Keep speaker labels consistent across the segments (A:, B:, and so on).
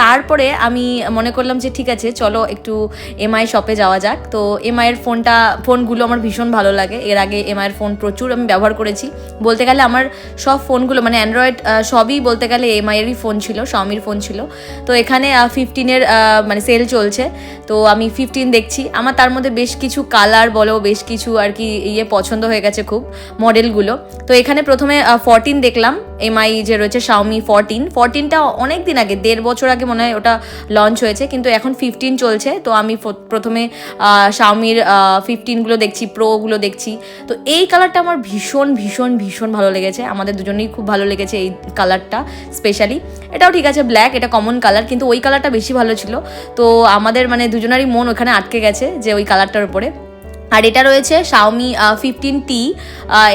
A: তারপরে আমি মনে করলাম যে ঠিক আছে, চলো একটু এমআই শপে যাওয়া যাক। তো এমআইয়ের ফোনটা, ফোনগুলো আমার ভীষণ ভালো লাগে। এর আগে এমআইয়ের ফোন প্রচুর আমি ব্যবহার করেছি। বলতে গেলে আমার সব ফোনগুলো মানে অ্যান্ড্রয়েড সবই বলতে গেলে এমআইয়েরই ফোন ছিল শাওমির ফোন ছিল। তো এখানে ফিফটিনের মানে সেল চলছে। তো আমি ফিফটিন দেখছি। আমার তার মধ্যে বেশ কিছু কালার বলো, বেশ কিছু আর কি ইয়ে পছন্দ হয়ে গেছে খুব মডেলগুলো। তো এখানে প্রথমে ফোরটিন দেখলাম। এমআই যে রয়েছে শাওমি ফোরটিন ফোরটিনটা অনেক দিন আগে, দেড় বছর আগে মনে হয় ওটা লঞ্চ হয়েছে, কিন্তু এখন ফিফটিন চলছে। তো আমি প্রথমে শাওমির ফিফটিনগুলো দেখছি প্রোগুলো দেখছি। তো এই কালারটা আমার ভীষণ ভীষণ ভীষণ ভালো লেগেছে। আমাদের দুজনেই খুব ভালো লেগেছে এই কালারটা স্পেশালি এটাও ঠিক আছে ব্ল্যাক এটা কমন কালার কিন্তু ওই কালারটা বেশি ভালো ছিল। তো আমাদের মানে দুজনারই মন ওখানে আটকে গেছে যে ওই কালারটার উপরে। আর এটা রয়েছে শাওমি ফিফটিন টি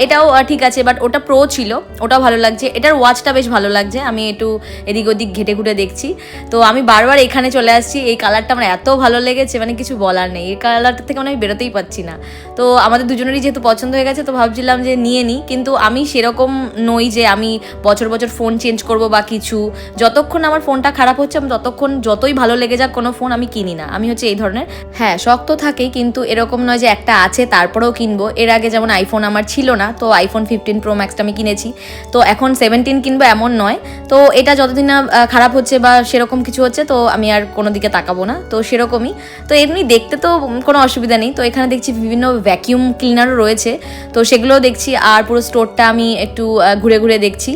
A: এটাও ঠিক আছে বাট ওটা প্রো ছিল, ওটাও ভালো লাগছে। এটার ওয়াচটা বেশ ভালো লাগছে, আমি একটু এদিক ওদিক ঘেটে ঘুটে দেখছি। তো আমি বারবার এখানে চলে আসছি, এই কালারটা আমার এত ভালো লেগেছে মানে কিছু বলার নেই, এই কালারটা থেকে মানে আমি বেরোতেই পাচ্ছি না। তো আমাদের দুজনেরই যেহেতু পছন্দ হয়ে গেছে, তো ভাবছিলাম যে নিয়ে নিই, কিন্তু আমি সেরকম নই যে আমি বছর বছর ফোন চেঞ্জ করব বা কিছু। যতক্ষণ আমার ফোনটা খারাপ হচ্ছে, আমি ততক্ষণ যতই ভালো লেগে যাক, কোনো ফোন আমি কিনি না। আমি হচ্ছে এই ধরনের হ্যাঁ শখ তো থাকেই কিন্তু এরকম নয় যে একটা আছে, তারপরেও কিনবো। এর আগে যেমন আইফোন আমার ছিল না, তো আইফোন ফিফটিন প্রো ম্যাক্সটা আমি কিনেছি। তো এখন সেভেন্টিন কিনবো এমন নয়। তো এটা যতদিন না খারাপ হচ্ছে বা সেরকম কিছু হচ্ছে, তো আমি আর কোনো দিকে তাকাবো না। তো সেরকমই। তো এমনি দেখতে তো কোনো অসুবিধা নেই। তো এখানে দেখছি বিভিন্ন ভ্যাকিউম ক্লিনারও রয়েছে। তো সেগুলোও দেখছি, আর পুরো স্টোরটা আমি একটু ঘুরে ঘুরে দেখছি।